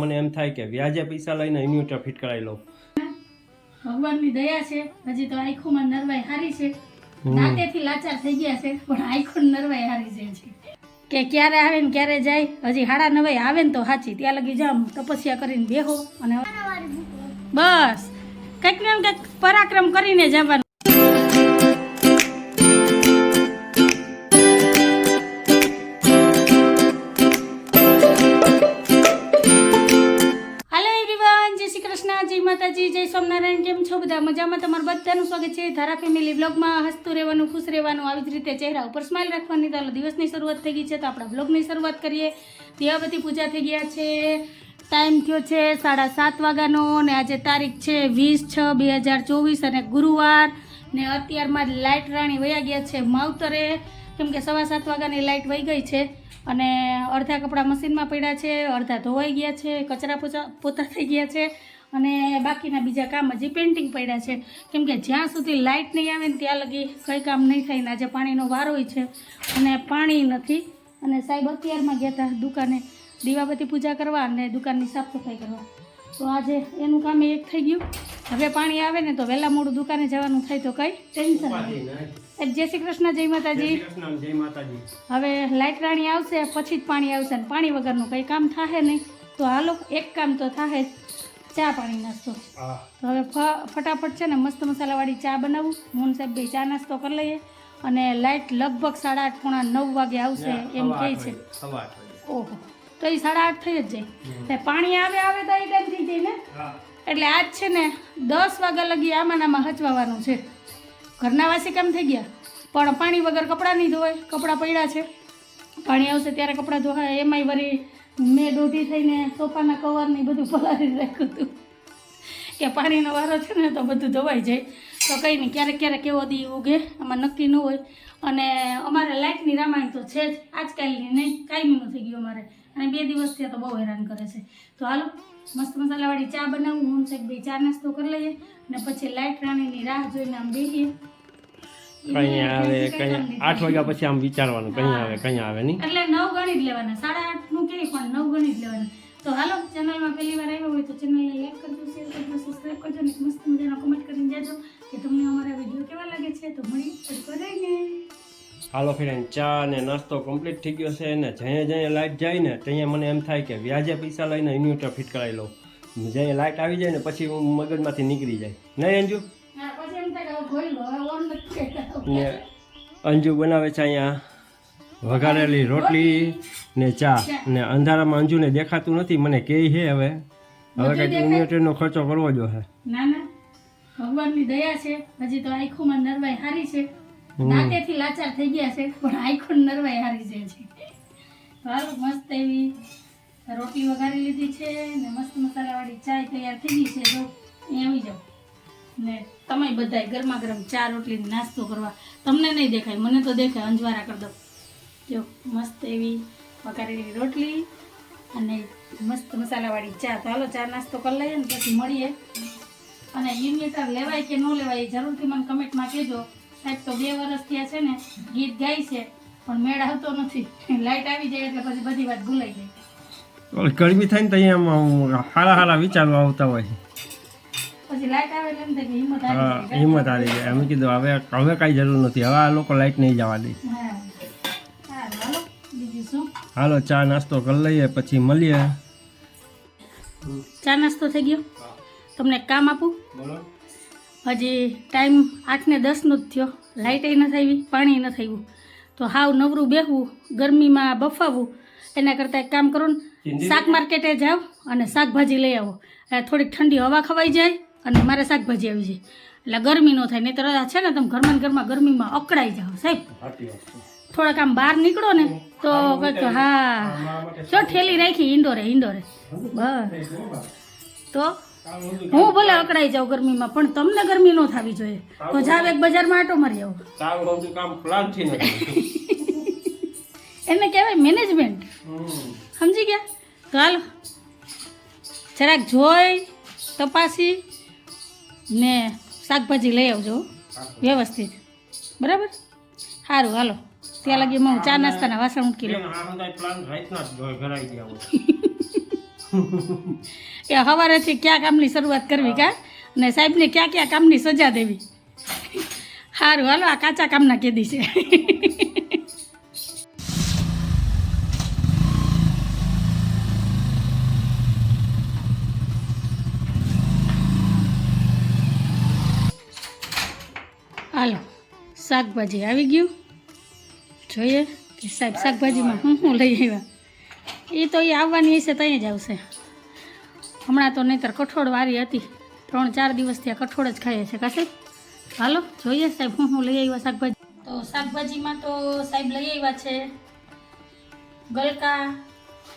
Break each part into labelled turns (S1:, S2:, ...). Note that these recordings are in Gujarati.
S1: મને એમ થાય કે વ્યાજે પૈસા લઈને ઇન્વર્ટર ફિટ કરાવી લઉં.
S2: ભગવાનની દયા છે. હજી તો આંખોમાં નરવાઈ હારી છે. દાંતેથી લાચાર થઈ ગયા છે પણ આંખો નરવાઈ હારી જાય છે કે ક્યારે આવે ને ક્યારે જાય હજી હાડા નવાઈ આવે ને તો સાચી ત્યાં લગી જામ તપસ્યા કરીને બેહો અને બસ. કંઈક ને કંઈક પરાક્રમ કરીને જવાનું. માતાજી જય સ્વામિનારાયણ, કેમ છો બધા? મજામાં તમારું બધાનું સ્વાગત છે. ધારા ફેમિલી બ્લોગમાં હસતું રહેવાનું, ખુશ રહેવાનું, આવી જ રીતે ચહેરા ઉપર સ્માઇલ રાખવાની. ચાલો દિવસની શરૂઆત થઈ ગઈ છે તો આપણા બ્લોગની શરૂઆત કરીએ. દિયાબતી પૂજા થઈ ગયા છે. ટાઈમ થયો છે સાડા સાત વાગ્યાનો ને આજે તારીખ છે વીસ છ બે હજાર ચોવીસ અને ગુરુવાર. ને અત્યારમાં લાઇટ રાણી વયા ગયા છે માવતરે. કેમ કે સવા સાત વાગ્યાની લાઇટ વહી ગઈ છે અને અડધા કપડાં મશીનમાં પડ્યા છે, અડધા ધોવાઈ ગયા છે, કચરા પોચા પોતા થઈ ગયા છે. અને બાકીના બીજા કામ હજી પેન્ટિંગ પડ્યા છે. કેમ કે જ્યાં સુધી લાઇટ નહીં આવે ને ત્યાં લગી કંઈ કામ નહીં થાય ને આજે પાણીનો વારો છે. અને પાણી નથી. અને સાહેબ અત્યારમાં ગયા હતા દુકાને. દીવાબત્તી પૂજા કરવા અને દુકાનની સાફ સફાઈ કરવા. તો આજે એનું કામ એક થઈ ગયું. હવે પાણી આવે ને તો વહેલા મોડું દુકાને જવાનું થાય તો કંઈ ટેન્શન નહીં. જય શ્રી કૃષ્ણ જય માતાજી.
S1: જય માતાજી.
S2: હવે લાઇટ રાણી આવશે પછી જ પાણી આવશે ને પાણી વગરનું કંઈ કામ થાશે નહીં. તો હાલો એક કામ તો થાશે જ. ચા પાણી નાસ્તો. તો હવે ફટાફટ છે ને મસ્ત મસાલાવાળી ચા બનાવું. મોહન સાહેબ બે ચા નાસ્તો કરી લઈએ. અને લાઇટ લગભગ સાડા આઠ પોણા નવ વાગે આવશે એમ કહે છે. ઓહો. તો એ સાડા આઠ થઈ જ જાય. એટલે પાણી આવે આવે તો એ ટાઈમ થઈ જાય ને? એટલે આજ છે ને દસ વાગ્યા લગી આમાંનામાં હચવાવાનું છે. ઘરના વાસી કામ થઈ ગયા? પણ પાણી વગર કપડાં નહીં ધોવાય. કપડાં પડ્યા છે. પાણી આવશે ત્યારે કપડાં ધોવાય. એમાંય વળી મેં દોઢી થઈને સોફાના કવરની બધું પલાળી રાખ્યું હતું. કે પાણીનો વારો છે ને તો બધું ધોવાઈ જાય. તો કંઈ નહીં, ક્યારેક ક્યારેક એવો દી ઉગે, આમાં નક્કી ન હોય. અને અમારે લાઇટની રામાયણ તો છે જ, આજકાલની નહીં, કાયમીનું થઈ ગયું અમારે. અને બે દિવસથી તો બહુ હેરાન કરે છે. તો હાલો, મસ્ત મસાલાવાળી ચા બનાવું, હું સાહેબ બે ચા નાસ્તો કરી લઈએ. અને પછી લાઇટ રાણીની રાહ જોઈને આમ બેસીએ
S1: કઈ આવે કઈ આઠ વાગ્યા પછી આમ વિચારવાનું કઈ આવે કઈ આવે નહીં.
S2: એટલે નવ ગણી જ લેવાના સાડા આઠનું કે પણ નવ ગણી જ લેવાના. તો હાલો ચેનલમાં પહેલી વાર આવ્યો હોય તો ચેનલને લાઈક કરજો શેર કરજો સબસ્ક્રાઈબ કરજો અને મસ્ત મજાનો કમેન્ટ કરીને જાજો કે તમને અમારા વીડિયો કેવા લાગે છે. તો મળી કરાઈને
S1: હાલો ફ્રેન્ડ ચા ને નાસ્તો કમ્પ્લીટ થઈ ગયો છે ને જ્યાં જ્યાં લાઇટ જાય ને ત્યાં મને એમ થાય કે વ્યાજે પૈસા લઈને ઇન્વર્ટર ફિટ કરાવી લઉં. જ્યાં લાઇટ આવી જાય ને પછી હું મગજમાંથી નીકળી જાય. નહીં અંજુ
S2: પછી એમ થાય કે હવે ઘોડી લો હવે ઓન નથી કરતા.
S1: ને અંજુ બનાવે છે અહીંયા. વઘારેલી રોટલી ને ચા. ને અંધારામાં અંજુને દેખાતું નથી મને કે છે હવે. હવે કંઈક ઇન્વર્ટરનો ખર્ચો કરવો જો હે
S2: ના ના. ભગવાનની દયા છે. હજી તો આંખોમાં નરવાઈ હારી છે. નાટેથી લાચાર થઈ ગયા છે પણ આંખો નરવાઈ હારી જાય છે. સારું મસ્ત એવી રોટલી વઘારી લીધી છે ને મસ્ત મસાલાવાળી ચાય તૈયાર થઈ ગઈ છે. જો અહીં આવી જાઓ. ને તમે બધાય ગરમા ગરમ ચા, રોટલી નાસ્તો કરવા. તમને નહીં દેખાય, મને તો દેખાય, અંજવારા કરી દો જો, મસ્ત એવી વઘારેલી રોટલી અને મસ્ત મસાલાવાળી ચા. તો હાલો, ચા નાસ્તો કરી લઈએ ને પછી મળીએ. અને ઇન્વેટર લેવાય કે ન લેવાય એ જરૂરથી મને કમેન્ટમાં કહેજો. સાહેબ તો બે વર્ષ થયા છે ને, ગીત ગાય છે, પણ મેળ આવતો નથી. લાઇટ આવી જાય એટલે પછી બધી વાત ભૂલાઈ જાય.
S1: ગરમી થાય ને તો અહીંયા હારા હારા વિચારો આવતા હોય
S2: હિંમત
S1: હા
S2: આવી જાય.
S1: હિંમત આવી જાય. અમે કીધું હવે હવે કાંઈ જરૂર નથી. હવે આ લોકો લાઇટ નહીં જવા દે.
S2: હાલો.
S1: ચા નાસ્તો કરી લઈએ પછી મળીએ.
S2: ચા નાસ્તો થઈ ગયો? તમને કામ આપું?
S1: બોલો.
S2: હજી ટાઈમ આઠ ને દસનો જ થયો. લાઇટે ન આવી પાણી ન થયું તો હાવ નવરું બેહવું ગરમીમાં બફાવવું એના કરતાં એક કામ કરો ને શાક માર્કેટે જાઓ અને શાકભાજી લઈ આવો. એટલે થોડીક ઠંડી હવા ખવાઈ જાય. અને મારે શાકભાજી આવી છે. એટલે ગરમી ન થાય નહીંતર આ છે ને તમે ઘરમાં ઘરમાં ગરમીમાં અકળાઈ જાઓ સાહેબ. થોડાક આમ બહાર નીકળો ને તો કંઈક હા. જો ઠેલી રાખી ઇન્ડોરે ઇન્ડોરે બસ. તો હું ભલે અકળાઈ જાઉં ગરમીમાં પણ તમને ગરમી ન થવી જોઈએ. તો જાવ એક બજારમાં આટો મારી આવો.
S1: કામ
S2: એને કહેવાય મેનેજમેન્ટ સમજી ગયા? તો હાલો. જરાક જોઈ તપાસી. ને શાકભાજી લઈ આવજો વ્યવસ્થિત. બરાબર? સારું હાલો. ત્યાં લગી હું ચા નાસ્તાના વાસણ મૂકી લઉં એ સવારેથી કયા કામની શરૂઆત કરવી કા? અને સાહેબને ક્યાં ક્યાં કામની સજા દેવી? સારું હાલો આ કાચા કામના કેદી છે હાલો શાકભાજી આવી ગયું. જોઈએ સાહેબ શાકભાજીમાં હું હું લઈ આવ્યા. એ તો એ આવવાની હશે ત્યાં જ આવશે. હમણાં તો નહીંતર કઠોળ વારી હતી. ત્રણ ચાર દિવસથી આ કઠોળ જ ખાઈએ છે કાશે હાલો, જોઈએ સાહેબ હું હું લઈ આવ્યા શાકભાજી. તો શાકભાજીમાં તો સાહેબ લઈ આવ્યા છે ગલકા,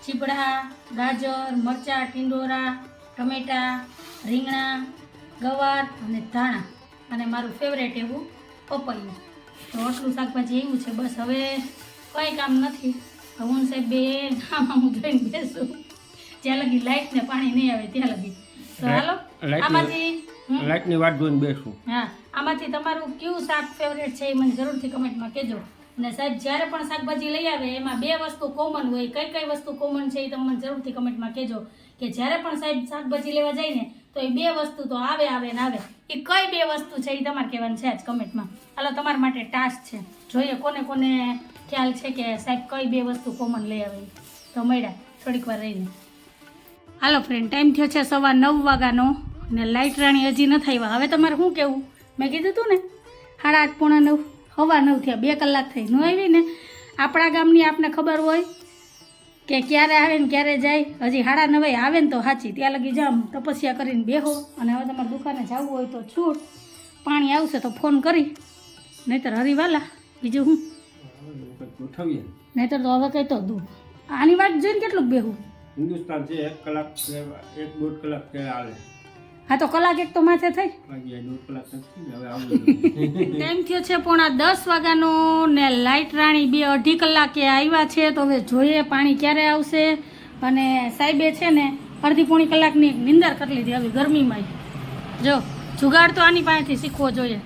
S2: ચીબડા, ગાજર, મરચાં, ટીંડોરા, ટમેટા, રીંગણા ગવાર અને ધાણા. અને મારું ફેવરેટ એવું પપૈયું. તો આટલું શાકભાજી એવું છે બસ. હવે કંઈ કામ નથી. હું સાહેબ બે આમાં હું જોઈને બેસું. જ્યાં લગી લાઈટ ને પાણી નહીં આવે ત્યાં લગી. તો હાલો આમાંથી?
S1: લાઇટની વાત જોઈને બેસું.
S2: હા આમાંથી તમારું કયું શાક ફેવરેટ છે એ મને જરૂરથી કમેન્ટમાં કહેજો. અને સાહેબ જ્યારે પણ શાકભાજી લઈ આવે એમાં બે વસ્તુ કોમન હોય કઈ કઈ વસ્તુ કોમન છે એ તમે મને જરૂરથી કમેન્ટમાં કહેજો. કે જ્યારે પણ સાહેબ શાકભાજી લેવા જાય ને તો એ બે વસ્તુ તો આવે આવે ને આવે. એ કઈ બે વસ્તુ છે એ તમારે કહેવાનું છે જ કમેન્ટમાં. હાલો, તમારા માટે ટાસ્ક છે. જોઈએ કોને કોને ખ્યાલ છે કે સાહેબ કઈ બે વસ્તુ કોમન લઈ આવે. તો મળ્યા, થોડીક વાર રહીને. હાલો ફ્રેન્ડ ટાઈમ થયો છે સવા નવ વાગ્યાનો ને લાઇટ રાણી હજી નથી આવ્યા. હવે તમારે શું કહેવું? મેં કીધું તું ને, સાડા આઠ પોણા નવ હવા નવ થયા, બે કલાક થઈ. ન આવી ને આપણા ગામની આપને ખબર હોય કે ક્યારે આવે ને ક્યારે જાય? હજી હાડા નવાઈ આવે ને તો સાચી ત્યાં લગી જામ તપસ્યા કરીને બેહો. અને હવે તમારે દુકાને જવું હોય તો છૂટ પાણી આવશે તો ફોન કરી. નહીતર હરીવાલા, બીજું હું નહીતર તો હવે કંઈ તો દૂધ આની વાત જોઈને કેટલું બેહું?
S1: હિન્દુસ્તાન છે, એક કલાક એક દોઢ કલાક હાલે
S2: હા તો કલાક એક તો માથે થઈ.
S1: હવે
S2: ટાઈમ થયો છે પોણા દસ વાગ્યાનો ને લાઇટ રાણી બે અઢી કલાકે આવ્યા છે તો હવે જોઈએ પાણી ક્યારે આવશે. અને સાહેબે છે ને અડધી પોણી કલાકની નિંદર કરી લીધી આવી ગરમીમાં જો જુગાડ તો આની પાસેથી શીખવો જોઈએ.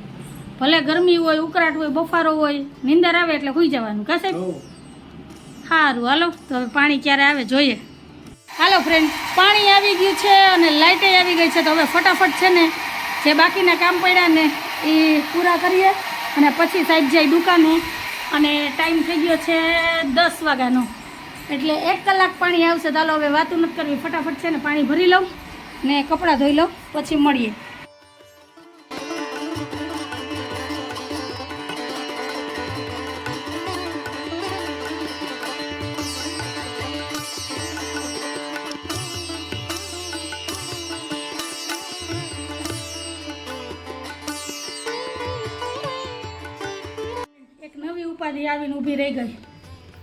S2: ભલે ગરમી હોય ઉકળાટ હોય બફારો હોય નિંદર આવે એટલે સુઈ જવાનું. કા સાહેબ? સારું હાલો તો હવે પાણી ક્યારે આવે જોઈએ. હાલો ફ્રેન્ડ પાણી આવી ગયું છે અને લાઇટે આવી ગઈ છે, તો હવે ફટાફટ છે ને જે બાકીના કામ પડ્યા ને એ પૂરા કરીએ અને પછી સાહેબ જાય દુકાને. અને ટાઈમ થઈ ગયો છે દસ વાગ્યાનો. એટલે એક કલાક પાણી આવશે. તો હવે વાતું નથી કરવી. ફટાફટ છે ને પાણી ભરી લઉં ને કપડાં ધોઈ લઉં, પછી મળીએ. ઊભી રહી ગઈ.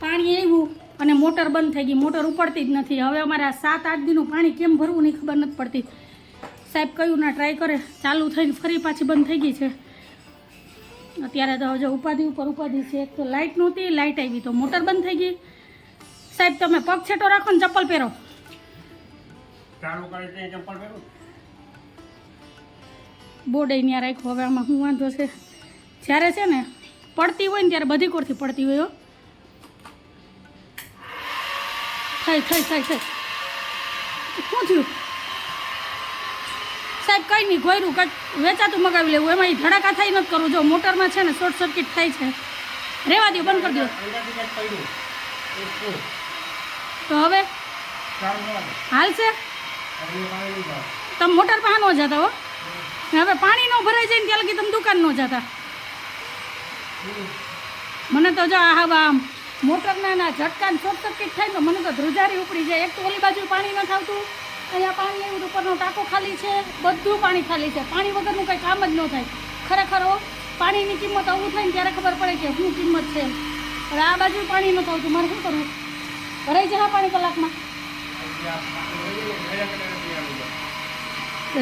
S2: પાણી આવ્યું અને મોટર બંધ થઈ ગઈ. મોટર ઉપડતી જ નથી. હવે અમારે આ સાત આઠ દિનનું પાણી કેમ ભરવું નહીં ખબર નથી પડતી. સાહેબ કયું ના ટ્રાય કરે. ચાલુ થઈને ફરી પાછી બંધ થઈ ગઈ છે. અત્યારે તો હજુ ઉપાધિ ઉપર ઉપાધિ છે. એક તો લાઇટ નહોતી લાઇટ આવી. તો મોટર બંધ થઈ ગઈ. સાહેબ તમે પગ છેટો રાખો ને ચપ્પલ પહેરો. બોર્ડ અહીંયા રાખ્યું. હવે આમાં શું વાંધો છે? જ્યારે છે ને પડતી હોય ને ત્યારે બધી કોરથી પડતી હોય થઈ થઈ થઈ થઈ. શું થયું? સાહેબ, કંઈ નહીં, ગોયરું, કંઈક વેચાતું મગાવી લેવું. એમાં એ ધડાકા થાય નથી કરવું. જો મોટરમાં છે ને, શોર્ટ સર્કિટ થાય છે. રેવા દો બંધ કરી દો. તો હવે?
S1: હાલ છે.
S2: તમે મોટર પાસે ન જતા હો. હવે પાણી ન ભરાઈ જાય ને ત્યાં લગી તમે દુકાન ન જતા. મને તો જો આ આમ મોટરના ના ઝટકાને શોર્ટ સર્કિટ થાય તો મને તો ધ્રુજારી ઉપડી જાય. એક તો ઓલી બાજુ પાણી ન થાવતું, અહીંયા પાણી એવું ઉપરનો ટાંકો ખાલી છે, બધું પાણી ખાલી છે. પાણી વગરનું કંઈ કામ જ ન થાય. ખરેખર પાણીની કિંમત આવું થાય ને ત્યારે ખબર પડે કે શું કિંમત છે. પણ આ બાજુ પાણી ન આવતું મારે શું કરવું? ભરાઈ જશે પાણી કલાકમાં?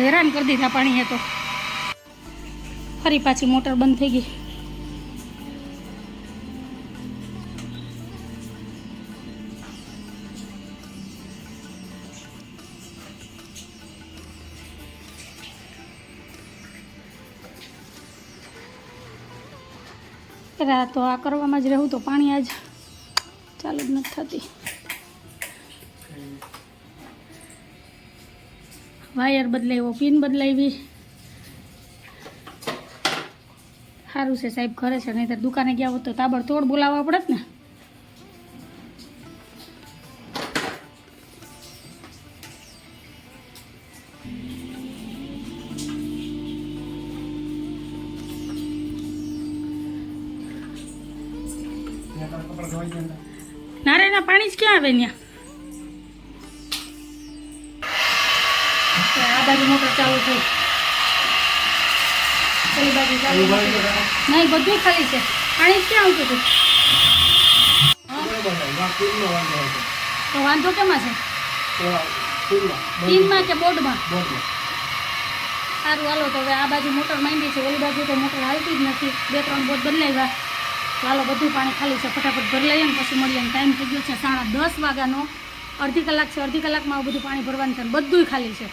S2: હેરાન કરી દીધા પાણી એ તો. ફરી પાછી મોટર બંધ થઈ ગઈ. અરે આ તો આ કરવામાં જ રહેવું તો પાણી આજ ચાલુ જ નથી થતી. વાયર બદલાવ્યો પિન બદલાવી. સારું છે સાહેબ, ઘરે છે નહીં દુકાને ગયા હોત તો તાબડતોડ બોલાવવા પડત ને. આવે ત્યાં આ બાજુ મોટર ચાલુ થઈ પેલી બાજુ ચાલુ નહીં બધું ખાલી છે પાણી ક્યાં આવતું હતું તો વાંધો કેમાં છે ટીનમાં કે બોર્ડમાં સારું હાલો તો હવે આ બાજુ મોટર માંડી છે ઓલી બાજુ તો મોટર હાલતી જ નથી બે ત્રણ બોટ બદલાવ્યા હાલો બધું પાણી ખાલી છે ફટાફટ ભરી લઈએ ને પછી મળીએ. ટાઈમ થઈ ગયો છે સાડા દસ વાગ્યાનો. અડધી કલાક છે અડધી કલાકમાં આવું બધું પાણી ભરવાનું છે બધુંય ખાલી છે.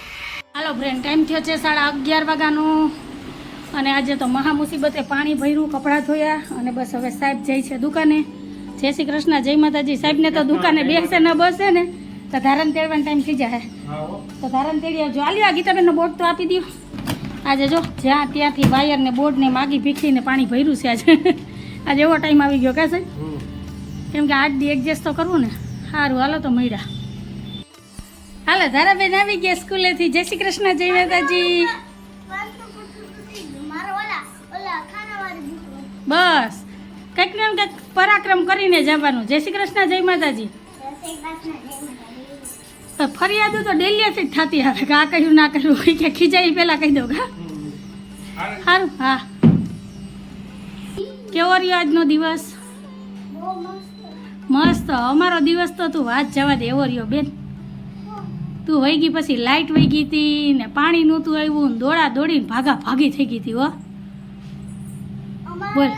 S2: હાલો ફ્રેન્ડ ટાઈમ થયો છે સાડા અગિયાર વાગ્યાનો. અને આજે તો મહા મુસીબતે પાણી ભર્યું કપડાં ધોયા અને બસ હવે સાહેબ જાય છે દુકાને. જય શ્રી કૃષ્ણ જય માતાજી. સાહેબને તો દુકાને બેસે ન બસે ને તો ધારણ તેડવાનો ટાઈમ થઈ જાય. તો ધારણ તેડી આવજો. આલ્યો આ ગીતાબેનનો બોર્ડ તો આપી દો આજે જો જ્યાં ત્યાંથી વાયર ને બોર્ડ માગી ભીખીને પાણી ભર્યું છે આજે. આજે એવો ટાઈમ આવી ગયો કે સાહેબ કેમ કે આજ દી એડજસ્ટ તો કરવું ને. સારું હાલો તો મળ્યા. હાલો ધારાબેન આવી ગયા સ્કૂલેથી જય શ્રી કૃષ્ણ જય માતાજી. બસ. કંઈક ને કંઈક પરાક્રમ કરીને જવાનું. જય શ્રી કૃષ્ણ જય માતાજી. ફરિયાદો તો ડેલીએથી જ થતી આવે કે આ કહ્યું ના કહ્યું હોય કે ખીજાઈ પહેલાં કહી દઉં હા? સારું હા. કેવો રહ્યો આજનો દિવસ? મસ્ત. અમારો દિવસ તો તું વાત જવા દે એવો રહ્યો બેન. તું વહી ગઈ પછી લાઇટ વહી ગઈ હતી ને પાણી નહોતું આવ્યું ને દોડા દોડીને ભાગા ભાગી થઈ ગઈ હતી હો. બોલ.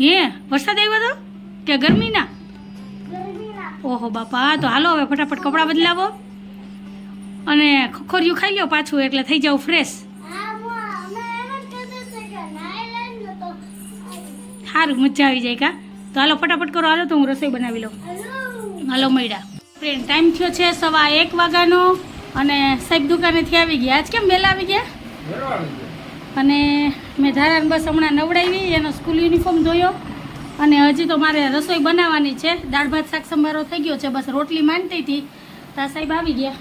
S2: હે વરસાદ આવ્યો તો? કે ગરમીના? ઓહો બાપા તો હાલો હવે ફટાફટ કપડાં બદલાવો. અને ખોખોરિયું ખાઈ લ્યો પાછું એટલે થઈ જાવ ફ્રેશ સારું મજા આવી જાય કા? તો હાલો ફટાફટ કરો હાલો તો હું રસોઈ બનાવી લઉં. હાલો મળ્યા ફ્રેન્ડ ટાઈમ થયો છે સવા એક વાગ્યાનો અને સાહેબ દુકાનેથી આવી ગયા. આજ કેમ વહેલા આવી ગયા? અને મેં ધારાને બસ હમણાં નવડાવી એનો સ્કૂલ યુનિફોર્મ ધોયો. અને હજી તો મારે રસોઈ બનાવવાની છે. દાળ ભાત શાક સંભારો થઈ ગયો છે. બસ રોટલી માંડતી હતી. તા સાહેબ આવી ગયા.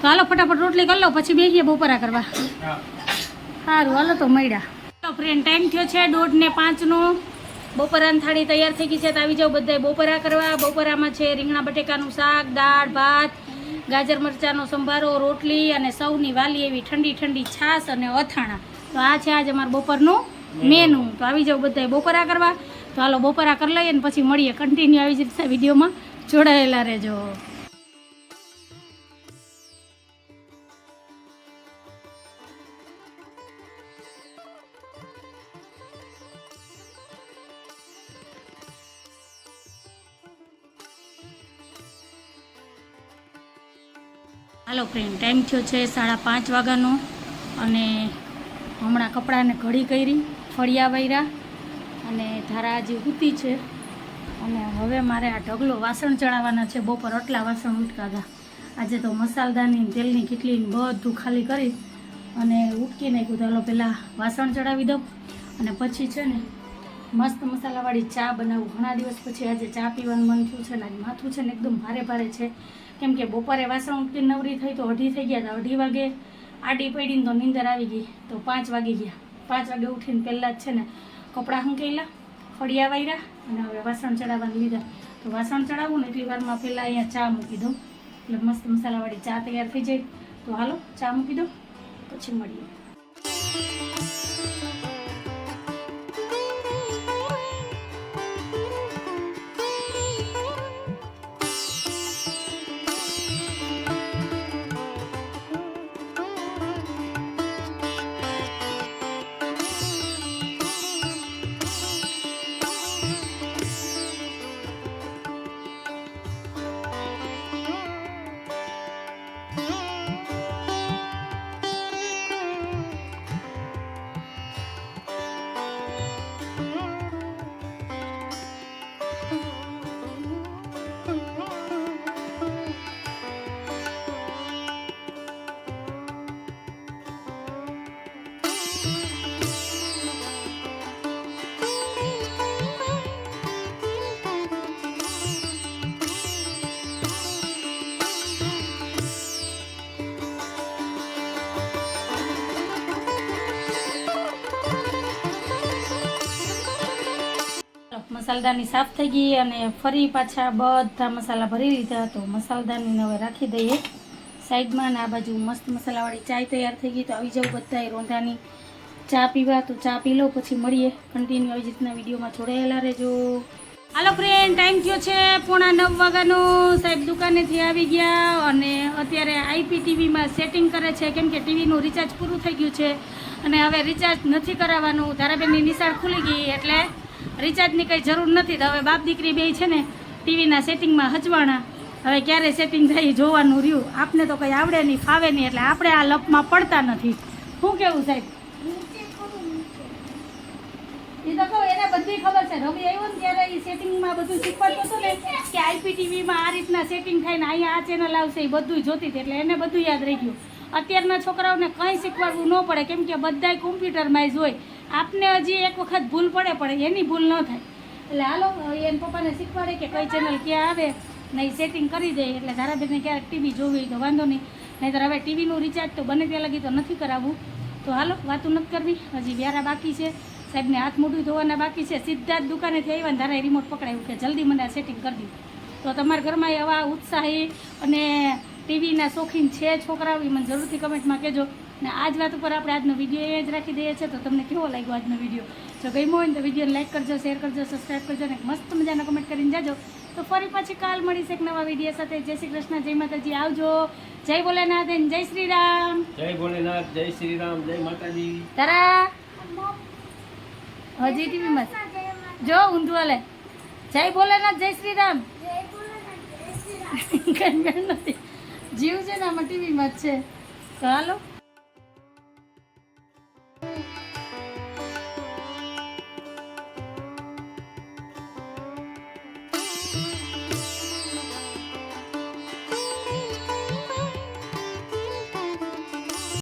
S2: તો હાલો ફટાફટ રોટલી કરી લો પછી બેસીએ બપોરા કરવા. સારું હાલો તો મળ્યા તો ફ્રેન્ડ ટાઈમ થયો છે દોઢ ને પાંચનો બપોરાની થાળી તૈયાર થઈ ગઈ છે તો આવી જાઓ બધાય બપોરા કરવા. બપોરામાં છે રીંગણા બટેકાનું શાક દાળ ભાત ગાજર મરચાંનો સંભારો રોટલી અને સૌની વાલી એવી ઠંડી ઠંડી છાશ અને અથાણા. તો આ છે આજે અમારું બપોરનું મેનુ. તો આવી જાઓ બધાય બપોરા કરવા. તો હાલો બપોરા કરી લઈએ ને પછી મળીએ. કન્ટિન્યુ આવી જ રીતે વિડીયોમાં. જોડાયેલા રહેજો. હાલો ફ્રેન્ડ ટાઈમ થયો છે સાડા પાંચ વાગ્યાનો અને હમણાં કપડાને ઘડી કરી, ફળિયા વૈરા અને ધારા હજી ઉતી છે અને હવે મારે આ ઢગલો વાસણ ચડાવવાના છે, બપોર આટલા વાસણ ઉટકાતા આજે તો મસાલદાની તેલની કીટલીને બધું ખાલી કરી અને ઉટકી નાખ્યું તો પહેલાં વાસણ ચડાવી દઉં. અને પછી છે ને મસ્ત મસાલાવાળી ચા બનાવું. ઘણા દિવસ પછી આજે ચા પીવાનું મન થયું છે ને આજે માથું છે ને એકદમ ભારે ભારે છે. કેમ કે બપોરે વાસણ ઉઠીને નવરી થઈ તો અઢી થઈ ગયા હતા અઢી વાગે આડી પડીને તો નીંદર આવી ગઈ. તો પાંચ વાગી ગયા. પાંચ વાગે ઉઠીને પહેલાં જ છે ને કપડાં હંકેલા, ફળિયા વાયરા અને હવે વાસણ ચડાવવાનું લીધા. તો વાસણ ચડાવવું ને એટલી વારમાં પહેલાં અહીંયા ચા મૂકી દઉં. એટલે મસ્ત મસાલાવાળી ચા તૈયાર થઈ જાય. તો હાલો, ચા મૂકી દો પછી મળીએ. મસાલદાની સાફ થઈ ગઈ અને ફરી પાછા બધા મસાલા ભરી લીધા તો મસાલદાનીને હવે રાખી દઈએ. સાઈડમાં ને આ બાજુ મસ્ત મસાલાવાળી ચાય તૈયાર થઈ ગઈ તો આવી જાવ બધાએ રોંધાની. ચા પીવા તો ચા પી લો, પછી મળીએ. કન્ટિન્યુ આવી રીતના વિડીયોમાં જોડાયેલા રહેજો. હાલો ફ્રેન્ડ ટાઈમ થયો છે પોણા નવ વાગ્યાનો. સાહેબ દુકાનેથી આવી ગયા અને અત્યારે આઈપી ટીવીમાં સેટિંગ કરે છે. કેમ કે ટીવીનું રિચાર્જ પૂરું થઈ ગયું છે અને હવે રિચાર્જ નથી કરાવવાનું. ધારાબેનની નિશાળ ખુલી ગઈ એટલે રિચાર્જની કંઈ જરૂર નથી. તો હવે બાપ દીકરી બે છે ને, ટીવીના સેટિંગમાં હચવાણા. હવે ક્યારે સેટિંગ થાય જોવાનું રહ્યું. આપને તો કંઈ આવડે નહીં, ફાવે નહીં, એટલે આપણે આ લપમાં પડતા નથી. શું કેવું સાહેબ? એ તો કહું, એને બધી ખબર છે. રવિ આવ્યો ને ત્યારે એ સેટિંગમાં બધું શીખવાડતું હતું ને, કે આઈપીટીવીમાં આ રીતના સેટિંગ થાય ને અહીંયા આ ચેનલ આવશે, એ બધું જોતી હતી. એટલે એને બધું યાદ રહી ગયું. અત્યારના છોકરાઓને કંઈ શીખવાડવું ન પડે, કેમ કે બધાય કોમ્પ્યુટરમાં જ હોય. આપને હજી એક વખત ભૂલ પડે, પણ એની ભૂલ ન થાય. એટલે હાલો એને પપ્પાને શીખવાડે કે કઈ ચેનલ ક્યાં આવે, નહીં સેટિંગ કરી દે, એટલે ધારાબેનને ક્યારેક ટીવી જોવી હોય તો વાંધો નહીં. નહીંતર હવે ટીવીનું રિચાર્જ તો બને ત્યાં લગી તો નથી કરાવવું. તો હાલો, વાતું નથી કરવી. હજી વ્યારા બાકી છે. સાહેબને હાથ મોઢું ધોવાના બાકી છે. સીધા જ દુકાનેથી આવ્યા ને ધારા રિમોટ પકડાયું કે જલ્દી મને સેટિંગ કરી દીધું તો તમારા ઘરમાં એવા ઉત્સાહી અને ટીવીના શોખીન છે છોકરાઓ. એ મને જરૂરથી કમેન્ટમાં કહેજો. ને આ જ વાત ઉપર આપણે આજનો વીડિયો એ જ રાખી દઈએ છીએ. તો તમને કેવો લાગ્યો આજનો વીડિયો જો ગમ્યો હોય ને તો વિડીયોને લાઇક કરજો શેર કરજો સબસ્ક્રાઈબ કરજો અને મસ્ત મજાના કમેન્ટ કરીને જાજો. તો ફરી પાછી કાલ મળીશ એક નવા વીડિયો સાથે. જય શ્રી કૃષ્ણ જય માતાજી. આવજો. જય ભોલેનાથ જય શ્રી રામ.
S1: જય ભોલેનાથ જય શ્રી રામ જય માતાજી.
S2: તારા. હજી ટીવીમાં જો ઊંધું હાલે. જય ભોલેનાથ જય શ્રી રામ. નથી. જીવ છે ને આમાં ટીવીમાં જ છે. તો હાલો.